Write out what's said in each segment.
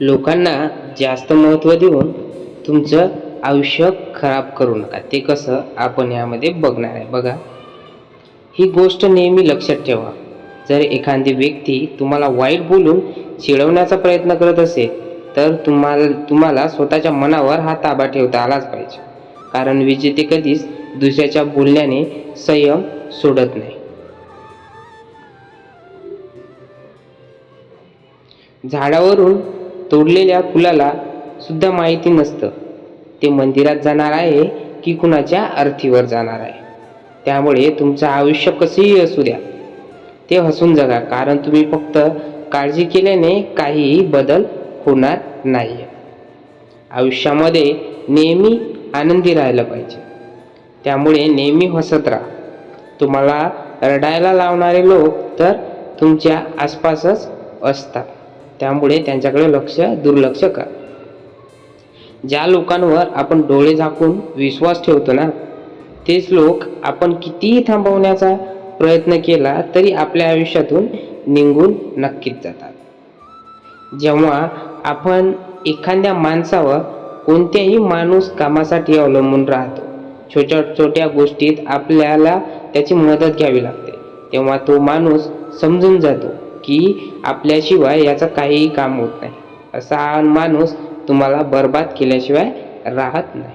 लोकांना जास्त महत्त्व देऊन तुमचं आयुष्य खराब करू नका. ते कसं आपण यामध्ये बघणार आहे. बघा ही गोष्ट नेहमी लक्षात ठेवा. जर एखादी व्यक्ती तुम्हाला वाईट बोलून चिडवण्याचा प्रयत्न करत असेल तर तुम्हाला तुम्हाला स्वतःच्या मनावर हा ताबा ठेवता आलाच पाहिजे. कारण विजेते कधीच दुसऱ्याच्या बोलण्याने संयम सोडत नाही. झाडावरून तोडलेल्या फुलाला सुद्धा माहिती नसतं. ते मंदिरात जाणार आहे की कुणाच्या अर्थीवर जाणार आहे? त्यामुळे तुमचं आयुष्य कसंही असू द्या. ते हसून जगा कारण तुम्ही फक्त काळजी केल्याने काहीही बदल होणार नाही आयुष्यामध्ये नेहमी आनंदी राहायला पाहिजे. त्यामुळे नेहमी हसत राहा. तुम्हाला रडायला लावणारे लोक तर तुमच्या आसपासच असतात. त्यामुळे त्यांच्याकडे लक्ष दुर्लक्ष करा. ज्या लोकांवर आपण डोळे झाकून विश्वास ठेवतो ना तेच लोक आपण कितीही थांबवण्याचा प्रयत्न केला तरी आपल्या आयुष्यातून निघून नक्कीच जातात. जेव्हा आपण एखाद्या माणसावर कोणत्याही माणूस कामासाठी अवलंबून राहतो छोट्या छोट्या गोष्टीत आपल्याला त्याची मदत घ्यावी लागते. तेव्हा तो माणूस समजून जातो की आपल्याशिवाय याचं काहीही काम होत नाही. असा हा माणूस तुम्हाला बर्बाद केल्याशिवाय राहत नाही.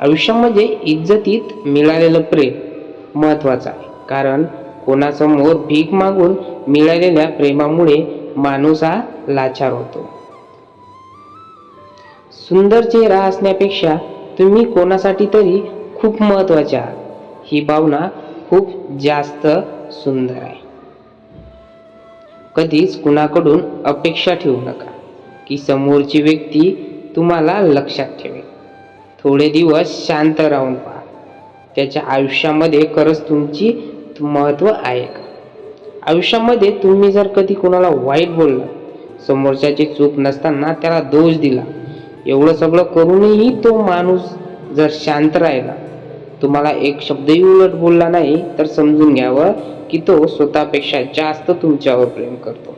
आयुष्यामध्ये म्हणजे इज्जतीत मिळालेलं प्रेम महत्त्वाचं आहे. कारण कोणासमोर भीक मागून मिळालेल्या प्रेमामुळे माणूस हा लाचार होतो. सुंदर चेहरा असण्यापेक्षा तुम्ही कोणासाठी तरी खूप महत्त्वाचे आहात. ही भावना खूप जास्त सुंदर आहे. कधीच कुणाकडून अपेक्षा ठेवू नका की समोरची व्यक्ती तुम्हाला लक्षात ठेवेल. थोडे दिवस शांत राहून पहा. त्याच्या आयुष्यामध्ये खरंच तुमची महत्त्व आहे का? आयुष्यामध्ये तुम्ही जर कधी कोणाला वाईट बोलला समोरच्याची चूक नसताना त्याला दोष दिला एवढं सगळं करूनही तो माणूस जर शांत राहिला तुम्हाला एक शब्दही उलट बोलला नाही तर समजून घ्यावं की तो स्वतःपेक्षा जास्त तुमच्यावर प्रेम करतो.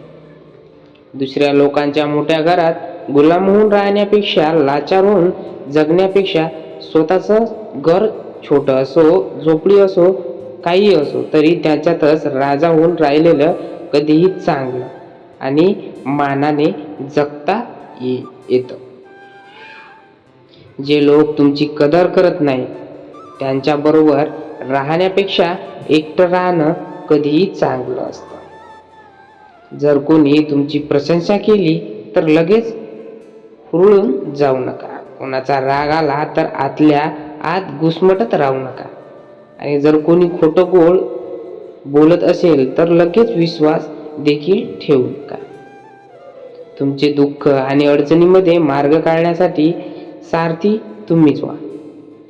दुसऱ्या लोकांच्या मोठ्या घरात गुलाम होऊन राहण्यापेक्षा लाचार होऊन जगण्यापेक्षा स्वतःचं घर छोटं असो झोपडी असो काही असो तरी त्याच्यातच राजा होऊन राहिलेलं कधीही चांगलं आणि मानाने जगता ये येतं. जे लोक तुमची कदर करत नाही त्यांच्याबरोबर राहण्यापेक्षा एकटं राहणं कधीही चांगलं असतं. जर कोणी तुमची प्रशंसा केली तर लगेच हुरळून जाऊ नका. कोणाचा राग आला तर आतल्या आत घुसमटत राहू नका. आणि जर कोणी खोटं गोळ बोलत असेल तर लगेच विश्वास देखील ठेवू नका. तुमचे दुःख आणि अडचणीमध्ये मार्ग काढण्यासाठी सारथी तुम्हीच व्हा.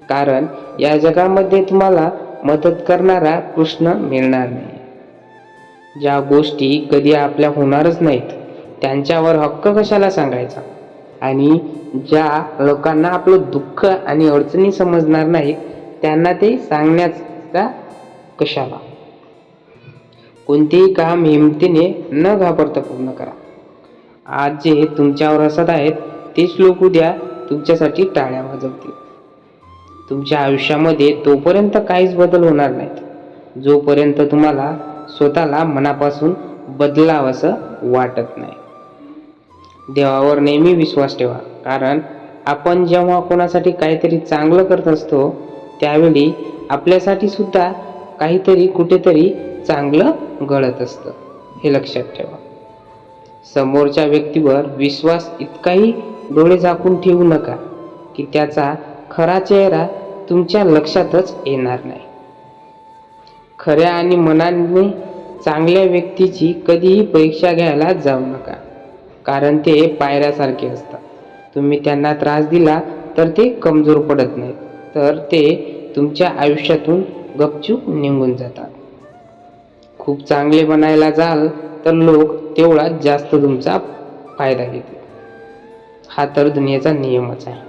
कारण या जगामध्ये तुम्हाला मदत करणारा कृष्ण मिळणार नाही. ज्या गोष्टी कधी आपल्या होणारच नाहीत त्यांच्यावर हक्क कशाला सांगायचा? आणि ज्या लोकांना आपलं दुःख आणि अडचणी समजणार नाहीत त्यांना ते सांगण्याचा कशाला? कोणतेही काम हिमतीने न घाबरता पूर्ण करा. आज जे तुमच्यावर हसत आहेत तेच लोक उद्या तुमच्यासाठी टाळ्या वाजवतील. तुमच्या आयुष्यामध्ये तोपर्यंत काहीच बदल होणार नाहीत. जोपर्यंत तुम्हाला स्वतःला मनापासून बदलावंसं वाटत नाही. देवावर नेहमी विश्वास ठेवा. कारण आपण जेव्हा कोणासाठी काहीतरी चांगलं करत असतो त्यावेळी आपल्यासाठी सुद्धा काहीतरी कुठेतरी चांगलं घडत असतं. हे लक्षात ठेवा. समोरच्या व्यक्तीवर विश्वास इतकाही डोळे झाकून ठेवू नका की त्याचा खरा चेहरा तुमच्या लक्षातच येणार नाही. खऱ्या आणि मनाने चांगल्या व्यक्तीची कधीही परीक्षा घ्यायला जाऊ नका कारण ते पायऱ्यासारखे असतात. तुम्ही त्यांना त्रास दिला तर ते कमजोर पडत नाहीत तर ते तुमच्या आयुष्यातून गपचूप निघून जातात. खूप चांगले बनायला जाल तर लोक तेवढा जास्त तुमचा फायदा घेतील. हा तर दुनियेचा नियमच आहे.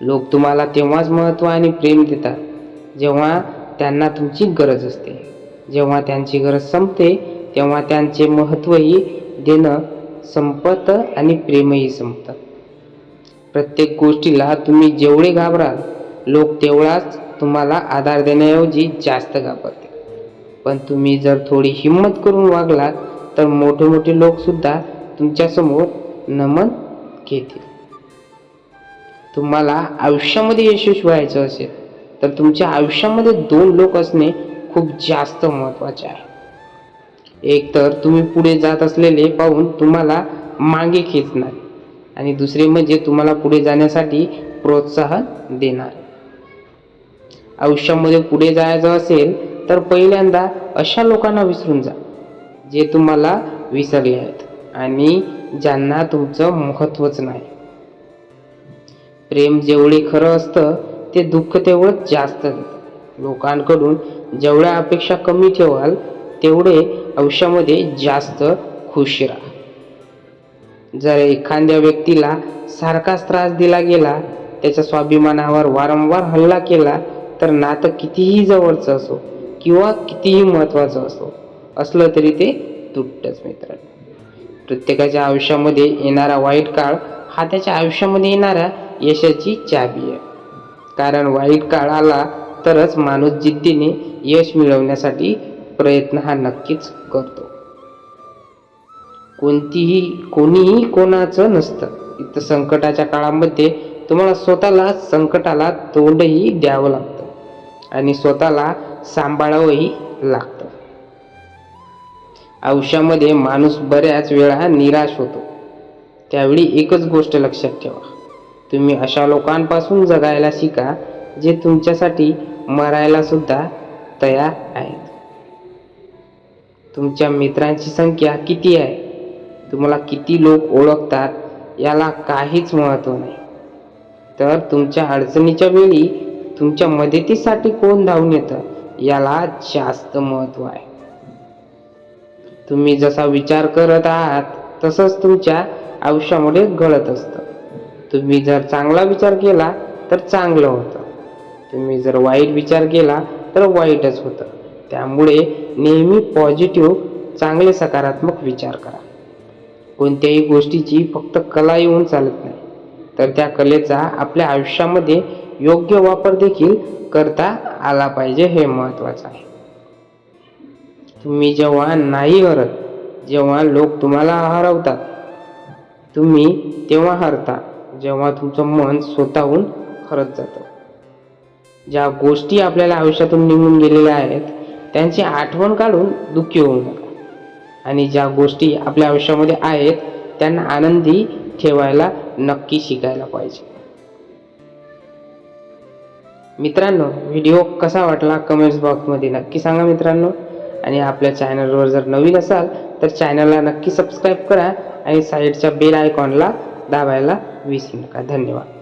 लोक तुम्हाला तेव्हाच महत्त्व आणि प्रेम देतात जेव्हा त्यांना तुमची गरज असते. जेव्हा त्यांची गरज संपते तेव्हा त्यांचे महत्त्वही देणं संपत आणि प्रेमही संपतं. प्रत्येक गोष्टीला तुम्ही जेवढे घाबराल लोक तेवढाच तुम्हाला आधार देण्याऐवजी जास्त घाबरते. पण तुम्ही जर थोडी हिंमत करून वागलात तर मोठे मोठे लोकसुद्धा तुमच्यासमोर नमन घेतील. तुम्हाला आयुष्यामध्ये यशस्वी व्हायचं असेल तर तुमच्या आयुष्यामध्ये दोन लोक असणे खूप जास्त महत्त्वाचे आहे. एक तर तुम्ही पुढे जात असलेले पाहून तुम्हाला मागे खेचणार आणि दुसरे म्हणजे तुम्हाला पुढे जाण्यासाठी प्रोत्साहन देणार. आयुष्यामध्ये पुढे जायचं असेल तर पहिल्यांदा अशा लोकांना विसरून जा जे तुम्हाला विसरले आहेत आणि ज्यांना तुमचं महत्त्वच नाही. प्रेम जेवढे खरं असतं ते दुःख तेवढं जास्त देतं लोकांकडून जेवढ्या अपेक्षा कमी ठेवाल तेवढे आयुष्यामध्ये जास्त खुश राहा. जर एखाद्या व्यक्तीला सारखाच त्रास दिला गेला त्याच्या स्वाभिमानावर वारंवार हल्ला केला तर नातं कितीही जवळचं असो किंवा कितीही महत्त्वाचं असो असलं तरी ते तुटतंच मित्रांनो प्रत्येकाच्या आयुष्यामध्ये येणारा वाईट काळ हा त्याच्या आयुष्यामध्ये येणाऱ्या यशाची चाबी आहे. कारण वाईट काळ आला तरच माणूस जिद्दीने यश मिळवण्यासाठी प्रयत्न हा नक्कीच करतो. कोणतीही कोणीही कोणाचं नसतं. इथं संकटाच्या काळामध्ये तुम्हाला स्वतःला संकटाला तोंडही द्यावं लागतं. आणि स्वतःला सांभाळावंही लागतं. आयुष्यामध्ये माणूस बऱ्याच वेळा निराश होतो. त्यावेळी एकच गोष्ट लक्षात ठेवा. तुम्ही अशा लोकांपासून जगायला शिका जे तुमच्यासाठी मरायला सुद्धा तयार आहेत. तुमच्या मित्रांची संख्या किती आहे? तुम्हाला किती लोक ओळखतात? याला काहीच महत्त्व नाही. तर तुमच्या अडचणीच्या वेळी तुमच्या मदतीसाठी कोण धावून येतं? याला जास्त महत्त्व आहे. तुम्ही जसा विचार करत आहात तसंच तुमच्या आयुष्यामध्ये घडत असतं. तुम्ही जर चांगला विचार केला तर चांगलं होतं. तुम्ही जर वाईट विचार केला तर वाईटच होतं. त्यामुळे नेहमी पॉझिटिव्ह चांगले सकारात्मक विचार करा. कोणत्याही गोष्टीची फक्त कला येऊन चालत नाही. तर त्या कलेचा आपल्या आयुष्यामध्ये योग्य वापर देखील करता आला पाहिजे हे महत्त्वाचं आहे. तुम्ही जेव्हा नाही हरत जेव्हा लोक तुम्हाला हरवतात तुम्ही तेव्हा हरता. जेव्हा तुमचं मन स्वतःहून हरत जातं. ज्या गोष्टी आपल्याला आयुष्यातून निघून गेलेल्या आहेत त्यांची आठवण काढून दुःखी होऊ नका. आणि ज्या गोष्टी आपल्या आयुष्यामध्ये आहेत त्यांना आनंदी ठेवायला नक्की शिकायला पाहिजे. मित्रांनो व्हिडिओ कसा वाटला कमेंट्स बॉक्समध्ये नक्की सांगा मित्रांनो. आणि आपल्या चॅनलवर जर नवीन असाल तर चॅनलला नक्की सबस्क्राईब करा आणि साईडच्या बेल आयकॉनला दाबायला विसरू नका धन्यवाद.